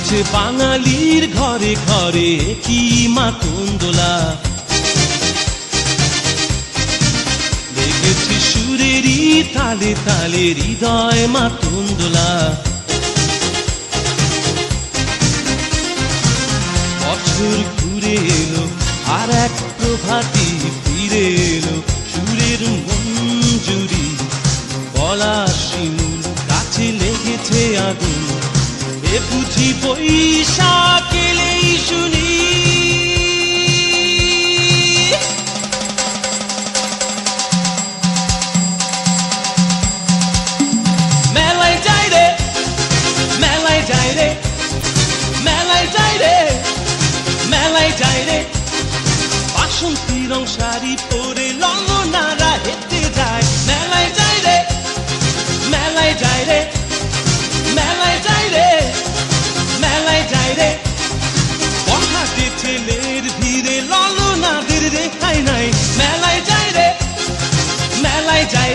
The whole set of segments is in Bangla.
লেগেছে বাঙালির ঘরে ঘরে কি মাতন্দোলা লেগেছে সুরেরই তালে তালে হৃদয় মাতন্দোলা বছর ঘুরে এলো, আর এক প্রভাতি ফিরে এলো, সুরের মঞ্জুরি গলা শিমুল কাছে লেগেছে আগুন। এ বুঝি বৈশাখ এলেই শুনি। মেলায় যাই রে, মেলায় যাই রে, মেলায় যাই রে, মেলায় যাই রে। বাসন্তী রং শাড়ি পরে ললনারা হেঁটে যায়। মেলায় যাই রে, মেলায় যাই রে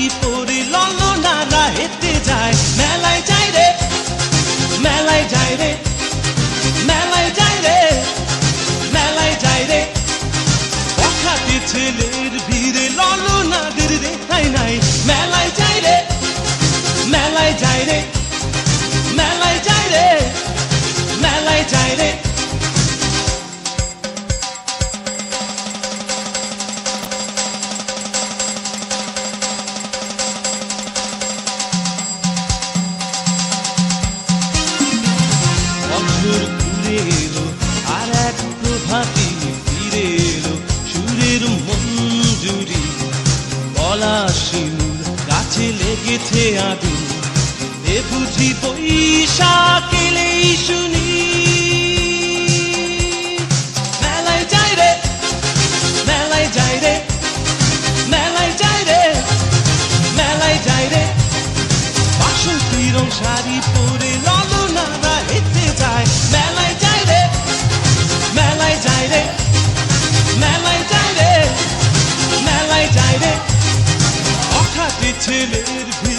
শাড়ি পরে ললনারা হেঁটে যায়। মেলায় যাই রে, মেলায় যাই রে, মেলায় যাই রে, মেলায় যাই রে। বখাটে ছেলের বছর ঘুরে এলো, আর এক প্রভাতি ফিরে এলো সুরের মঞ্জুরি শিমুল, গাছে লেগেছে আগুন। এ বুঝি বৈশাখ এলেই শুনি অখাতে